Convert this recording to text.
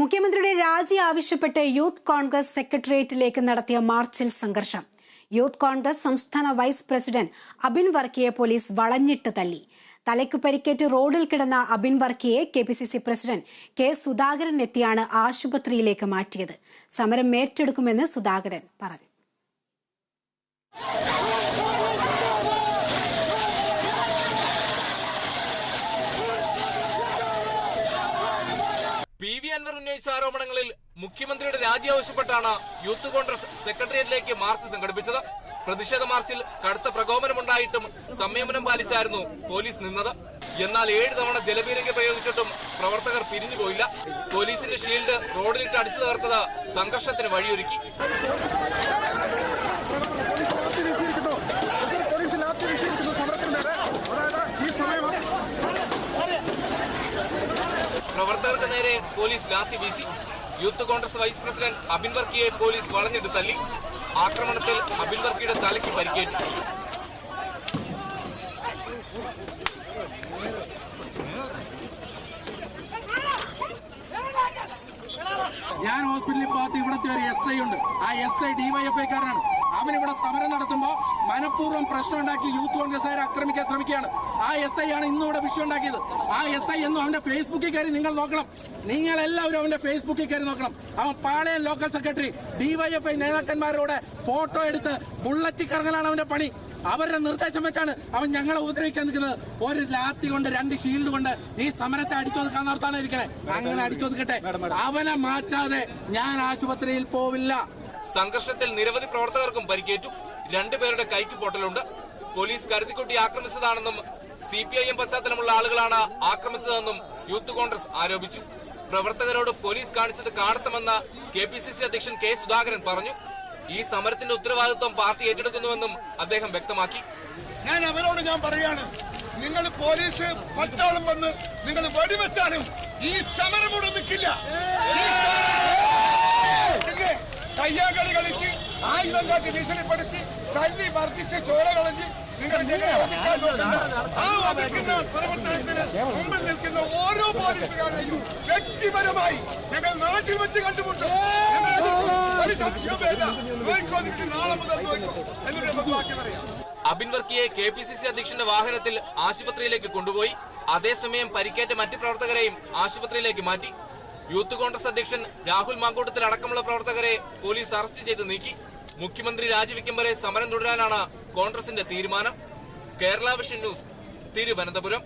മുഖ്യമന്ത്രിയുടെ രാജി ആവശ്യപ്പെട്ട് യൂത്ത് കോൺഗ്രസ് സെക്രട്ടേറിയറ്റിലേക്ക് നടത്തിയ മാർച്ചിൽ സംഘർഷം. യൂത്ത് കോൺഗ്രസ് സംസ്ഥാന വൈസ് പ്രസിഡന്റ് അബിൻ വർക്കിയെ പോലീസ് വളഞ്ഞിട്ട് തല്ലി തലയ്ക്ക് പരിക്കേറ്റ് റോഡിൽ കിടന്ന Abin വർക്കിയെ K P C C president K Sudhakaran എത്തിയാണ് ആശുപത്രിയിലേക്ക് മാറ്റിയത്. സമരം ഏറ്റെടുക്കുമെന്ന് സുധാകരൻ പറഞ്ഞു. അൻവർ ഉന്നയിച്ച ആരോപണങ്ങളിൽ മുഖ്യമന്ത്രിയുടെ രാജി ആവശ്യപ്പെട്ടാണ് യൂത്ത് കോൺഗ്രസ് സെക്രട്ടേറിയറ്റിലേക്ക് മാർച്ച് സംഘടിപ്പിച്ചത്. പ്രതിഷേധ മാർച്ചിൽ കടുത്ത പ്രകോപനമുണ്ടായിട്ടും സംയമനം പാലിച്ചായിരുന്നു പോലീസ് നിന്നത്. എന്നാൽ ഏഴ് തവണ ജലപീരങ്കി പ്രയോഗിച്ചിട്ടും പ്രവർത്തകർ പിരിഞ്ഞുപോയില്ല പോലീസിന്റെ ഷീൽഡ് റോഡിലിട്ട് അടിച്ചു തകർത്തത് സംഘർഷത്തിന് വഴിയൊരുക്കി പോലീസ് ലാത്തി വീശിയിരിക്കുന്നു സമരത്തിന് നേരെ അതായത് ഈ സമയം പ്രവർത്തകർക്ക് നേരെ പോലീസ് ലാത്തി വീശി. Youth Congress vice president Abin വർക്കിയെ പോലീസ് വളഞ്ഞിട്ട് തല്ലി ആക്രമണത്തിൽ അബിൻ വർക്കിയുടെ തലയ്ക്ക് പരിക്കേറ്റു. ഞാൻ ഹോസ്പിറ്റലിൽ പോകാത്ത ഇവിടുത്തെ ഒരു എസ് ഐ ഉണ്ട്. ആ എസ് ഐ ഡിവൈഎഫ്ഐക്കാരനാണ് അവൻ ഇവിടെ സമരം നടത്തുമ്പോൾ മനഃപൂർവം പ്രശ്നം ഉണ്ടാക്കി യൂത്ത് കോൺഗ്രസ്സുകാരെ ആക്രമിക്കാൻ ശ്രമിക്കുകയാണ്. ആ എസ് ഐ ആണ് ഇന്നിവിടെ ഇവിടെ വിഷയം ഉണ്ടാക്കിയത്. ആ എസ് ഐ എന്നും അവന്റെ ഫേസ്ബുക്കിൽ കയറി നിങ്ങൾ നോക്കണം. നിങ്ങൾ എല്ലാവരും അവന്റെ ഫേസ്ബുക്കിൽ കയറി നോക്കണം. അവൻ പാളയം ലോക്കൽ സെക്രട്ടറി ഡിവൈഎഫ്ഐ നേതാക്കന്മാരോട് ഫോട്ടോ എടുത്ത് ബുള്ളറ്റി കറങ്ങലാണ് അവന്റെ പണി. അവരുടെ നിർദ്ദേശം വെച്ചാണ് അവൻ ഞങ്ങളെ ഉപദ്രവിക്കാൻ നിൽക്കുന്നത്. ഒരു ലാത്തി കൊണ്ട് രണ്ട് ഷീൽഡ് കൊണ്ട് ഈ സമരത്തെ അടിച്ചൊതുക്കാൻ നടത്താണ് ഇരിക്കണേ അങ്ങനെ അടിച്ചൊതുക്കട്ടെ. അവനെ മാറ്റാതെ ഞാൻ ആശുപത്രിയിൽ പോവില്ല. സംഘർഷത്തിൽ നിരവധി പ്രവർത്തകർക്കും പരിക്കേറ്റു. രണ്ടുപേരുടെ കൈക്ക് പൊട്ടലുണ്ട്. പോലീസ് കരുതിക്കുട്ടി ആക്രമിച്ചതാണെന്നും സി പി ഐ എം പശ്ചാത്തലമുള്ള ആളുകളാണ് ആക്രമിച്ചതെന്നും യൂത്ത് കോൺഗ്രസ് ആരോപിച്ചു. പ്രവർത്തകരോട് പോലീസ് കാണിച്ചത് കാണത്തമെന്ന് കെ പി സി സി അധ്യക്ഷൻ കെ സുധാകരൻ പറഞ്ഞു. ഈ സമരത്തിന്റെ ഉത്തരവാദിത്വം പാർട്ടി ഏറ്റെടുക്കുന്നുവെന്നും അദ്ദേഹം വ്യക്തമാക്കി. ഞാൻ അവരോട് ഞാൻ പറയാണ് നിങ്ങൾ പോലീസ് പട്ടാളം വന്ന് നിങ്ങൾ വെടിവെച്ചാലും ഈ സമരം കൂടെ നിൽക്കില്ല. കയ്യാകളി കളിച്ച് ആയുധം കാട്ടി ഭീഷണിപ്പെടുത്തി തല്ലി വർദ്ധിച്ച് ചോര കളഞ്ഞ് നിങ്ങൾ ജനങ്ങളെ വധിക്കാൻ നോക്കണ്ട. ആ വധിക്കുന്ന പ്രവർത്തനത്തിന് മുമ്പിൽ നിൽക്കുന്ന ഓരോ പോലീസുകാരെയും വ്യക്തിപരമായി ഞങ്ങൾ നാട്ടിൽ വെച്ച് കണ്ടുമുട്ടും ഞങ്ങൾ ഒരു സംശയവും വേണ്ട നോയിക്കോ നിങ്ങൾ നാളെ മുതൽ നോയിക്കോ എന്നിട്ട് നമുക്ക് ബാക്കി പറയാം അബിൻ വർക്കിയെ കെ പി സി സി അധ്യക്ഷന്റെ വാഹനത്തിൽ ആശുപത്രിയിലേക്ക് കൊണ്ടുപോയി അതേസമയം പരിക്കേറ്റ മറ്റ് പ്രവർത്തകരെയും ആശുപത്രിയിലേക്ക് മാറ്റി യൂത്ത് കോൺഗ്രസ് അധ്യക്ഷൻ രാഹുൽ മാങ്കൂട്ടത്തിൽ അടക്കമുള്ള പ്രവർത്തകരെ പോലീസ് അറസ്റ്റ് ചെയ്ത് നീക്കി. മുഖ്യമന്ത്രി രാജിവെക്കും വരെ സമരം തുടരാനാണ് കോൺഗ്രസിന്റെ തീരുമാനം. Kerala vision news Thiruvananthapuram.